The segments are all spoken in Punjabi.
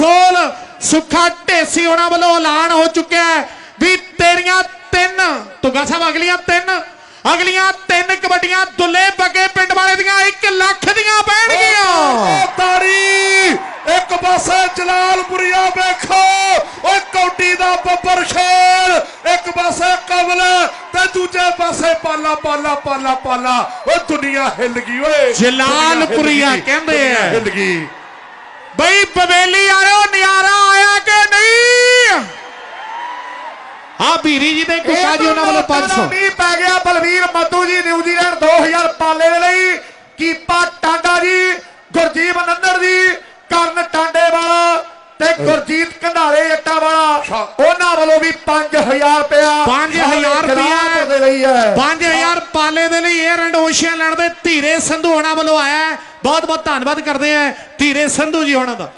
ਕਨਸੋਲ ਸੁੱਖਾ ਢੇਸੀ ਉਹਨਾਂ ਵੱਲੋਂ ਐਲਾਨ ਹੋ ਚੁੱਕਿਆ ਹੈ ਵੀ ਤੇਰੀਆਂ ਤਿੰਨ ਤੁਗਾ ਸਾਹਿਬ ਅਗਲੀਆਂ ਤਿੰਨ ਅਗਲੀਆਂ ਤਿੰਨ ਕਬੱਡੀਆਂ ਦੁੱਲੇ ਬੱਗੇ ਪਿੰਡ ਵਾਲੇ ਦੀਆਂ 1 ਲੱਖ ਦੀਆਂ ਪੈਣਗੀਆਂ। ਤਾੜੀ ਇੱਕ ਪਾਸੇ ਜਲਾਲਪੁਰੀਆ ਵੇਖੋ ਓਏ ਕੌਡੀ ਦਾ ਬੱਬਰ ਸ਼ੇਰ ਇੱਕ ਪਾਸੇ ਕਮਲ ਤੇ ਦੂਜੇ ਪਾਸੇ ਪਾਲਾ ਪਾਲਾ ਪਾਲਾ ਪਾਲਾ। ਓ ਦੁਨੀਆ ਹਿੱਲ ਗਈ ਓਏ। ਜਲਾਲਪੁਰੀਆ ਕਹਿੰਦੇ ਆ। ਹਿੱਲ ਗਈ। ਬਈ ਬਵੇਲੀ ਵਾਲਿਓ ਕੁੱਕਾ ਜੀ ਉਹਨਾਂ ਵੱਲੋਂ 500 ਮੀਂਹ ਪੈ ਗਿਆ ਬਲਵੀਰ ਮੱਧੂ ਜੀ ਨਿਊਜ਼ੀਲੈਂਡ 2000 ਪਾਲੇ ਦੇ ਲਈ। ਕੀਪਾ ਟਾਂਡਾ ਜੀ ਗੁਰਜੀਤ ਨੰਦਰ ਜੀ ਕਰਨ ਟਾਂਡੇ ਵਾਲਾ ਤੇ ਗੁਰਜੀਤ ਕੰਧਾਰੇ ਜੱਟਾ ਵਾਲਾ। ਉਹਨਾਂ ਵੱਲੋਂ ਵੀ 5000 ਰੁਪਇਆ 5000 ਰੁਪਇਆ ਦੇ ਲਈ ਹੈ। 5000 ਪਾਲੇ ਦੇ ਲਈ 에ਅਰ ਐਂਡ ਓਸ਼ੀਅਨ ਲੈਣ ਦੇ ਧੀਰੇ ਸੰਧੂ ਹੋਣਾ ਵੱਲੋਂ ਆਇਆ। ਬਹੁਤ ਬਹੁਤ ਧੰਨਵਾਦ ਕਰਦੇ ਆ ਧੀਰੇ ਸੰਧੂ ਜੀ ਹੋਣਾ ਦਾ।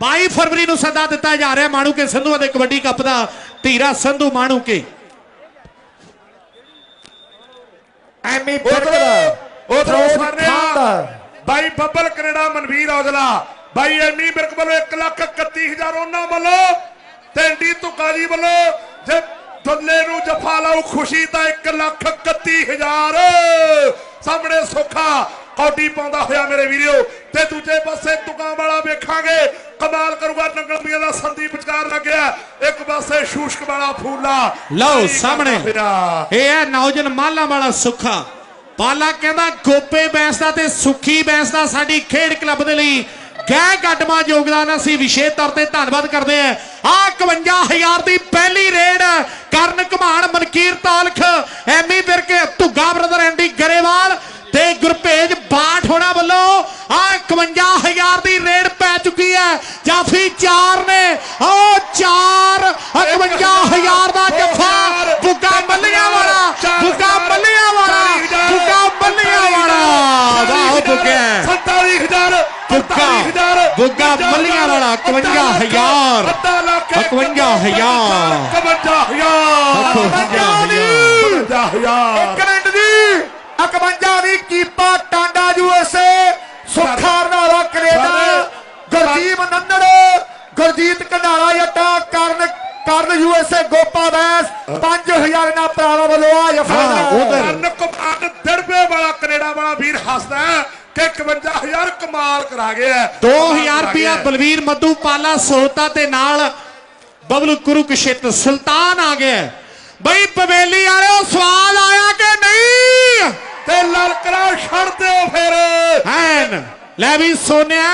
22 ਫਰਵਰੀ ਨੂੰ ਸੱਦਾ ਦਿੱਤਾ ਜਾ ਰਿਹਾ ਮਾਣੂ ਕੇ ਸੰਧੂਆਂ ਦੇ ਕਬੱਡੀ ਕੱਪ ਦਾ। ਧੀਰਾ ਸੰਧੂ ਮਾਣੂ ਕੇ ਐਮੀ ਉਧਰ ਬਿਰਕ ਉਧਰ ਦਾ। ਬਾਈ ਬੱਬਲ ਕੈਨੇਡਾ ਮਨਵੀਰ ਔਜਲਾ ਬਾਈ ਐਮੀ ਬਿਰਕ ਵੱਲੋਂ 1 ਲੱਖ 31000 ਉਹਨਾਂ ਵੱਲੋਂ ਤੇ ਡੀ ਤੁਕਾ ਜੀ ਵੱਲੋਂ ਜੇ ਦੁੱਲੇ ਨੂੰ ਜਫਾ ਲਾਉ ਖੁਸ਼ੀ ਤਾਂ 1 ਲੱਖ 31000 ਸਾਹਮਣੇ ਸੁੱਖਾ ਕੌਡੀ ਪਾਉਂਦਾ ਹੋਇਆ ਮੇਰੇ ਵੀਰੋ ਤੇ ਦੂਜੇ ਪਾਸੇ ਤੁਕਾਂ ਵਾਲਾ ਵੇਖਾਂਗੇ। ਕਮਾਲ ਕਰੂਗਾ ਨੰਗਲਮੀਆਂ ਦਾ ਸੰਦੀਪ ਵਿਚਕਾਰ ਲੱਗਿਆ ਇੱਕ ਪਾਸੇ ਸ਼ੂਸ਼ਕ ਵਾਲਾ ਫੂਲਾ। ਲਓ ਸਾਹਮਣੇ। ਇਹ ਹੈ ਨੌਜਨ ਮਾਲਾ ਵਾਲਾ ਸੁੱਖਾ। ਪਾਲਾ ਕਹਿੰਦਾ ਗੋਪੇ ਬੈਂਸ ਦਾ ਤੇ ਸੁੱਖੀ ਬੈਂਸ ਦਾ ਸਾਡੀ ਖੇਡ ਕਲੱਬ ਦੇ ਲਈ ਗਹਿ ਗੱਡਮਾ ਯੋਗਦਾਨ ਅਸੀਂ ਵਿਸ਼ੇਸ਼ ਤੌਰ ਤੇ ਧੰਨਵਾਦ ਕਰਦੇ ਆ ਆ 51000 ਦੀ ਪਹਿਲੀ raid Karan Ghuman Mankirt Aulakh Ammy Virk Dhugga brother Andy Grewal ਤੇ ਗੁਰਪੇਜ ਹੋਣਾ ਵੱਲੋਂ ਆ 51000 ਦੀ ਰੇਡ ਪੈ ਚੁੱਕੀ ਹੈ। ਜਾਫੀ 4 ਨੇ। ਉਹ 4 51000 ਦਾ ਜੱਫਾ। ਬੁੱਗਾ ਮੱਲੀਆਂ ਵਾਲਾ ਬੁੱਗਾ ਮੱਲੀਆਂ ਵਾਲਾ ਬੁੱਗਾ ਮੱਲੀਆਂ ਵਾਲਾ ਵਾਹ ਬੁੱਗਾ 47000 ਬੁੱਗਾ ਬੁੱਗਾ ਮੱਲੀਆਂ ਵਾਲਾ 51000 ਅੱਧਾ ਲੱਖ 51000 51000 51000 ਇੱਕ ਮਿੰਟ ਜੀ। 51 ਦੀ ਕੀਪਾ ਗੁਰਜੀਤ ਕੰਡਾਲਾ ਜੱਟਾ ਕਰਨ ਕਰਨ ਯੂਐਸਏ ਗੋਪਾ ਬੈਸ 5000 ਨਾਲ ਭਰਾਵਾਂ ਵੱਲੋਂ ਆ ਜਫਾ। ਕਰਨ ਕੁਮਾਰ ਦੜਬੇ ਵਾਲਾ ਕੈਨੇਡਾ ਵਾਲਾ ਵੀਰ ਹੱਸਦਾ ਹੈ ਕਿ 51000 ਕਮਾਲ ਕਰਾ ਗਿਆ ਹੈ। 2000 ਰੁਪਿਆ ਬਲਵੀਰ ਮੱਧੂ ਪਾਲਾ ਸੋਹਤਾ ਤੇ ਨਾਲ ਬਬਲੂ ਕੁਰੂਕਸ਼ੇਤਰ ਸੁਲਤਾਨ ਆ ਗਿਆ। ਬਈ ਪਵੇਲੀ ਵਾਲਿਓ ਸਵਾਲ ਆਇਆ ਕਿ ਨਹੀਂ ਤੇ ਲਲਕਰਾ ਛੱਡ ਦਿਓ ਫਿਰ ਐਨ ਲੈ ਵੀ ਸੋਨਿਆ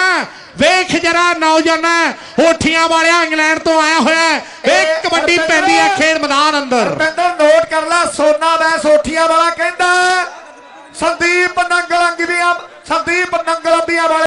ਵੇਖ ਜਰਾ ਨੌਜਵਾਨ ਹੋਠੀਆਂ ਵਾਲਿਆ ਇੰਗਲੈਂਡ ਤੋਂ ਆਇਆ ਹੋਇਆ। ਇਹ ਕਬੱਡੀ ਪੈਂਦੀ ਹੈ ਖੇਡ ਮੈਦਾਨ ਅੰਦਰ ਰਪਿੰਦਰ ਨੋਟ ਕਰ ਲੈ ਸੋਨਾ ਬੈਸ ਹੋਠੀਆਂ ਵਾਲਾ ਕਹਿੰਦਾ ਸੰਦੀਪ ਨੰਗਲ ਅੰਗੀਆਂ ਸੰਦੀਪ ਨੰਗਲ ਅੰਬੀਆਂ ਵਾਲਾ